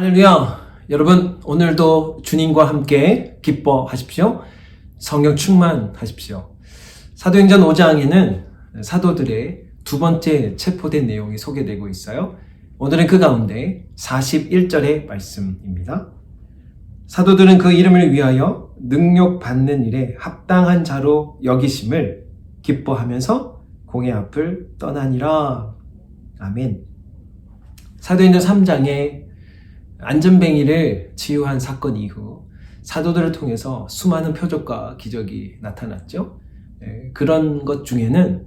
할렐루야! 여러분, 오늘도 주님과 함께 기뻐하십시오. 성령 충만하십시오. 사도행전 5장에는 사도들의 두 번째 체포된 내용이 소개되고 있어요. 오늘은 그 가운데 41절의 말씀입니다. 사도들은 그 이름을 위하여 능력 받는 일에 합당한 자로 여기심을 기뻐하면서 공의 앞을 떠나니라. 아멘. 사도행전 3장에 안전뱅이를 치유한 사건 이후 사도들을 통해서 수많은 표적과 기적이 나타났죠. 예, 그런 것 중에는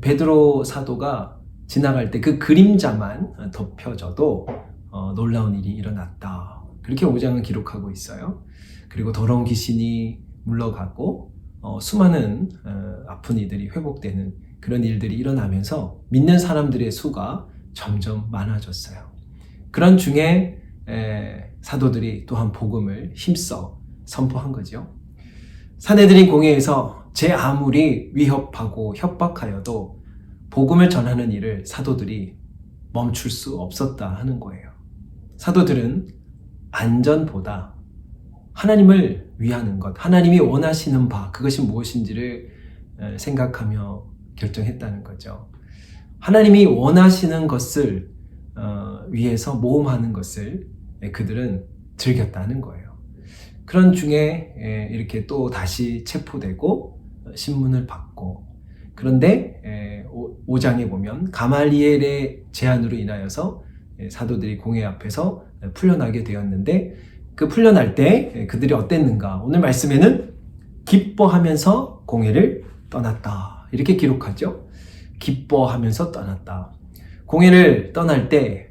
베드로 사도가 지나갈 때 그 그림자만 덮여져도 어, 놀라운 일이 일어났다. 그렇게 5장은 기록하고 있어요. 그리고 더러운 귀신이 물러가고 어, 수많은 어, 아픈 이들이 회복되는 그런 일들이 일어나면서 믿는 사람들의 수가 점점 많아졌어요. 그런 중에 에, 사도들이 또한 복음을 힘써 선포한 거죠. 사내들인 공회에서 제 아무리 위협하고 협박하여도 복음을 전하는 일을 사도들이 멈출 수 없었다 하는 거예요. 사도들은 안전보다 하나님을 위하는 것, 하나님이 원하시는 바, 그것이 무엇인지를 에, 생각하며 결정했다는 거죠. 하나님이 원하시는 것을 어, 위해서 모험하는 것을 예, 그들은 즐겼다는 거예요. 그런 중에 예, 이렇게 또 다시 체포되고 어, 신문을 받고 그런데 5장에 보면 가말리엘의 제안으로 인하여서 예, 사도들이 공회 앞에서 풀려나게 되었는데 그 풀려날 때 그들이 어땠는가 오늘 말씀에는 기뻐하면서 공회를 떠났다 이렇게 기록하죠. 기뻐하면서 떠났다. 공회를 떠날 때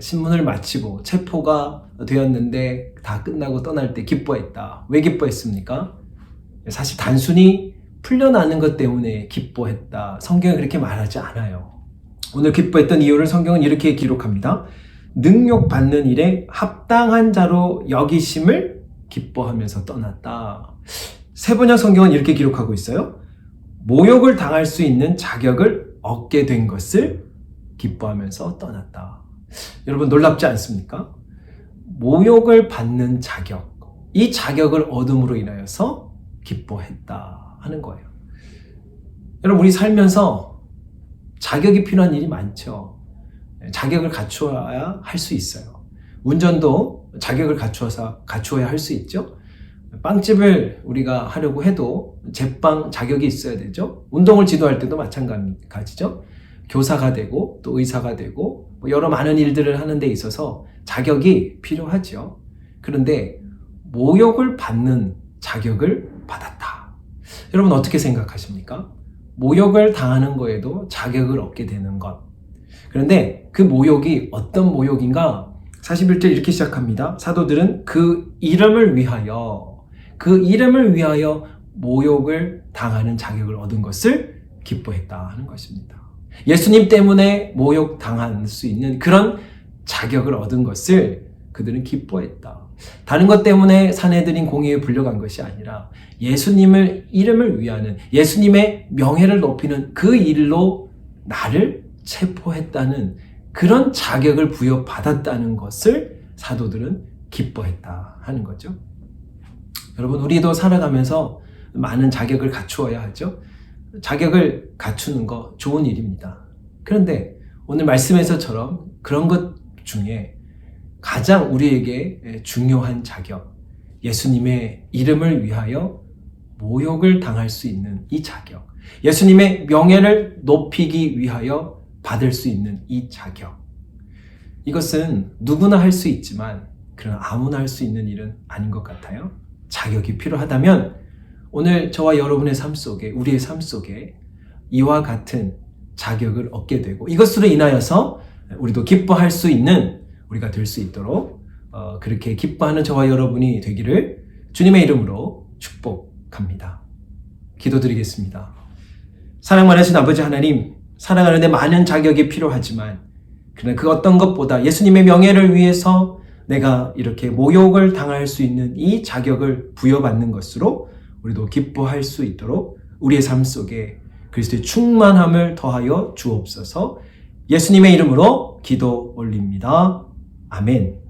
신문을 마치고 체포가 되었는데 다 끝나고 떠날 때 기뻐했다. 왜 기뻐했습니까? 사실 단순히 풀려나는 것 때문에 기뻐했다. 성경은 그렇게 말하지 않아요. 오늘 기뻐했던 이유를 성경은 이렇게 기록합니다. 능력 받는 일에 합당한 자로 여기심을 기뻐하면서 떠났다. 세번역 성경은 이렇게 기록하고 있어요. 모욕을 당할 수 있는 자격을 얻게 된 것을 기뻐하면서 떠났다. 여러분 놀랍지 않습니까? 모욕을 받는 자격, 이 자격을 얻음으로 인하여서 기뻐했다 하는 거예요. 여러분 우리 살면서 자격이 필요한 일이 많죠. 자격을 갖추어야 할 수 있어요. 운전도 자격을 갖추어서 갖추어야 할 수 있죠. 빵집을 우리가 하려고 해도 제빵 자격이 있어야 되죠. 운동을 지도할 때도 마찬가지죠. 교사가 되고 또 의사가 되고 뭐 여러 많은 일들을 하는 데 있어서 자격이 필요하죠. 그런데 모욕을 받는 자격을 받았다. 여러분 어떻게 생각하십니까? 모욕을 당하는 거에도 자격을 얻게 되는 것. 그런데 그 모욕이 어떤 모욕인가? 41절 이렇게 시작합니다. 사도들은 그 이름을 위하여, 그 이름을 위하여 모욕을 당하는 자격을 얻은 것을 기뻐했다 하는 것입니다. 예수님 때문에 모욕 당할 수 있는 그런 자격을 얻은 것을 그들은 기뻐했다. 다른 것 때문에 사내들인 공의에 불려간 것이 아니라 예수님을 이름을 위하는 예수님의 명예를 높이는 그 일로 나를 체포했다는 그런 자격을 부여받았다는 것을 사도들은 기뻐했다 하는 거죠. 여러분, 우리도 살아가면서 많은 자격을 갖추어야 하죠. 자격을 갖추는 거 좋은 일입니다. 그런데 오늘 말씀에서처럼 그런 것 중에 가장 우리에게 중요한 자격, 예수님의 이름을 위하여 모욕을 당할 수 있는 이 자격, 예수님의 명예를 높이기 위하여 받을 수 있는 이 자격. 이것은 누구나 할 수 있지만, 그러나 아무나 할 수 있는 일은 아닌 것 같아요. 자격이 필요하다면 오늘 저와 여러분의 삶 속에, 우리의 삶 속에 이와 같은 자격을 얻게 되고 이것으로 인하여서 우리도 기뻐할 수 있는 우리가 될 수 있도록 어, 그렇게 기뻐하는 저와 여러분이 되기를 주님의 이름으로 축복합니다. 기도드리겠습니다. 사랑 많으신 아버지 하나님, 사랑하는데 많은 자격이 필요하지만 그러나 그 어떤 것보다 예수님의 명예를 위해서 내가 이렇게 모욕을 당할 수 있는 이 자격을 부여받는 것으로 우리도 기뻐할 수 있도록 우리의 삶 속에 그리스도의 충만함을 더하여 주옵소서 예수님의 이름으로 기도 올립니다. 아멘.